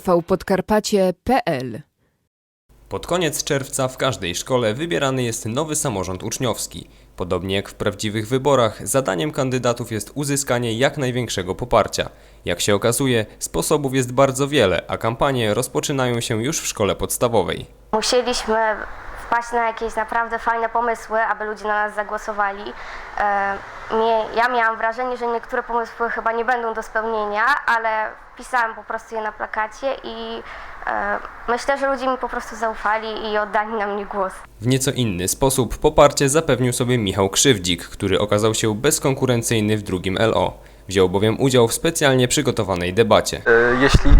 tvpodkarpacie.pl Pod koniec czerwca w każdej szkole wybierany jest nowy samorząd uczniowski. Podobnie jak w prawdziwych wyborach, zadaniem kandydatów jest uzyskanie jak największego poparcia. Jak się okazuje, sposobów jest bardzo wiele, a kampanie rozpoczynają się już w szkole podstawowej. Musieliśmy wpaść na jakieś naprawdę fajne pomysły, aby ludzie na nas zagłosowali. E, mnie, ja miałam wrażenie, że niektóre pomysły chyba nie będą do spełnienia, ale pisałam po prostu je na plakacie i e, myślę, że ludzie mi po prostu zaufali i oddali na mnie głos. W nieco inny sposób poparcie zapewnił sobie Michał Krzywdzik, który okazał się bezkonkurencyjny w drugim LO. Wziął bowiem udział w specjalnie przygotowanej debacie. E, Jeśli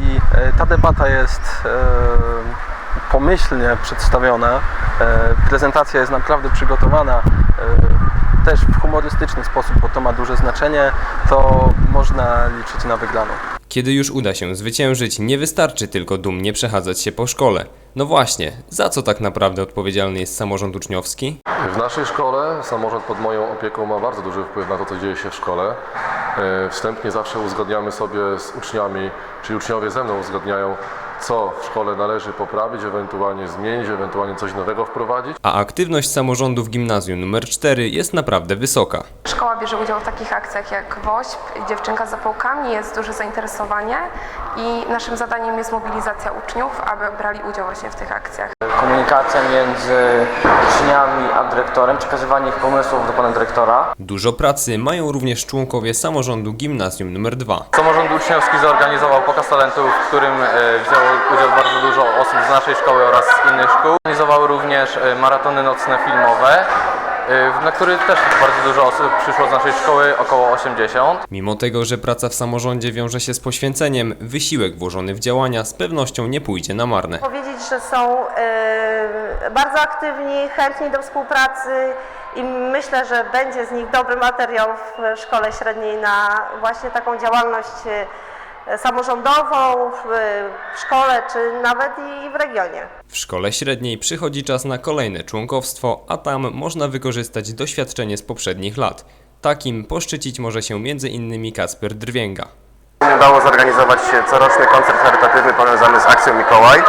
ta debata jest e, pomyślnie przedstawiona, e, prezentacja jest naprawdę przygotowana e, też w humorystyczny sposób, bo to ma duże znaczenie, to można liczyć na wygraną. Kiedy już uda się zwyciężyć, nie wystarczy tylko dumnie przechadzać się po szkole. No właśnie, za co tak naprawdę odpowiedzialny jest samorząd uczniowski? W naszej szkole samorząd pod moją opieką ma bardzo duży wpływ na to, co dzieje się w szkole. E, Wstępnie zawsze uzgadniamy sobie z uczniami, czy uczniowie ze mną uzgadniają, co w szkole należy poprawić, ewentualnie zmienić, ewentualnie coś nowego wprowadzić. A aktywność samorządu w gimnazjum nr 4 jest naprawdę wysoka. Szkoła bierze udział w takich akcjach jak WOŚP, Dziewczynka z zapałkami, jest duże zainteresowanie i naszym zadaniem jest mobilizacja uczniów, aby brali udział właśnie w tych akcjach. Komunikacja między uczniami a dyrektorem, przekazywanie ich pomysłów do pana dyrektora. Dużo pracy mają również członkowie samorządu gimnazjum nr 2. Samorząd uczniowski zorganizował pokaz talentów, w którym e, wzięło udział bardzo dużo osób z naszej szkoły oraz z innych szkół. Organizował również e, maratony nocne filmowe, na które też bardzo dużo osób przyszło z naszej szkoły, około 80. Mimo tego, że praca w samorządzie wiąże się z poświęceniem, wysiłek włożony w działania z pewnością nie pójdzie na marne. powiedzieć, że są e, bardzo aktywni, chętni do współpracy i myślę, że będzie z nich dobry materiał w szkole średniej na właśnie taką działalność e, samorządową w, szkole czy nawet i w regionie. W szkole średniej przychodzi czas na kolejne członkowstwo, a tam można wykorzystać doświadczenie z poprzednich lat. Takim poszczycić może się m.in. Kacper Drwięga. Udało zorganizować coroczny koncert charytatywny powiązany z akcją Mikołaj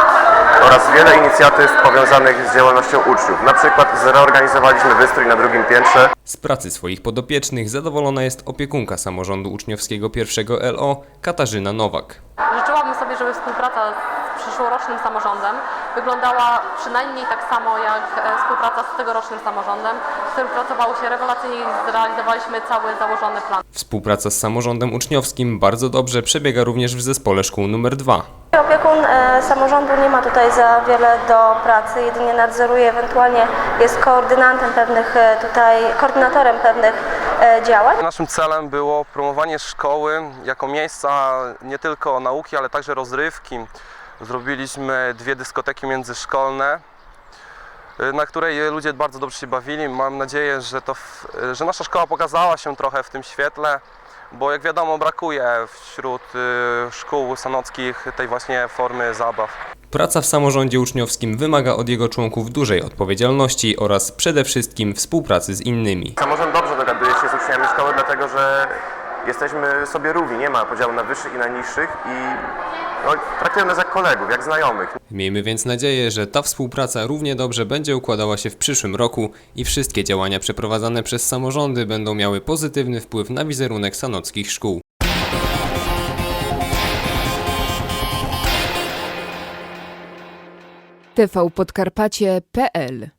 oraz wiele inicjatyw powiązanych z działalnością uczniów. Na przykład zreorganizowaliśmy wystrój na drugim piętrze, Z pracy swoich podopiecznych zadowolona jest opiekunka samorządu uczniowskiego pierwszego LO Katarzyna Nowak. Życzyłabym sobie, żeby współpraca z przyszłorocznym samorządem wyglądała przynajmniej tak samo jak e, współpraca z tegorocznym samorządem, w którym pracowało się rewelacyjnie i zrealizowaliśmy cały założony plan. Współpraca z samorządem uczniowskim bardzo dobrze przebiega również w zespole szkół nr 2. E, samorządu nie ma tutaj za wiele do pracy, jedynie nadzoruje, ewentualnie jest koordynantem pewnych e, tutaj, koordynatorem pewnych e, działań. Naszym celem było promowanie szkoły jako miejsca nie tylko nauki, ale także rozrywki. Zrobiliśmy dwie dyskoteki międzyszkolne, na której ludzie bardzo dobrze się bawili. Mam nadzieję, że, to że nasza szkoła pokazała się trochę w tym świetle, bo jak wiadomo brakuje wśród y, szkół sanockich tej właśnie formy zabaw. Praca w samorządzie uczniowskim wymaga od jego członków dużej odpowiedzialności oraz przede wszystkim współpracy z innymi. Samorząd dobrze dogaduje się z uczniami szkoły, dlatego że jesteśmy sobie równi, nie ma podziału na wyższych i na niższych i no, traktujemy nas jak kolegów, jak znajomych. Miejmy więc nadzieję, że ta współpraca równie dobrze będzie układała się w przyszłym roku i wszystkie działania przeprowadzane przez samorządy będą miały pozytywny wpływ na wizerunek sanockich szkół. tvpodkarpacie.pl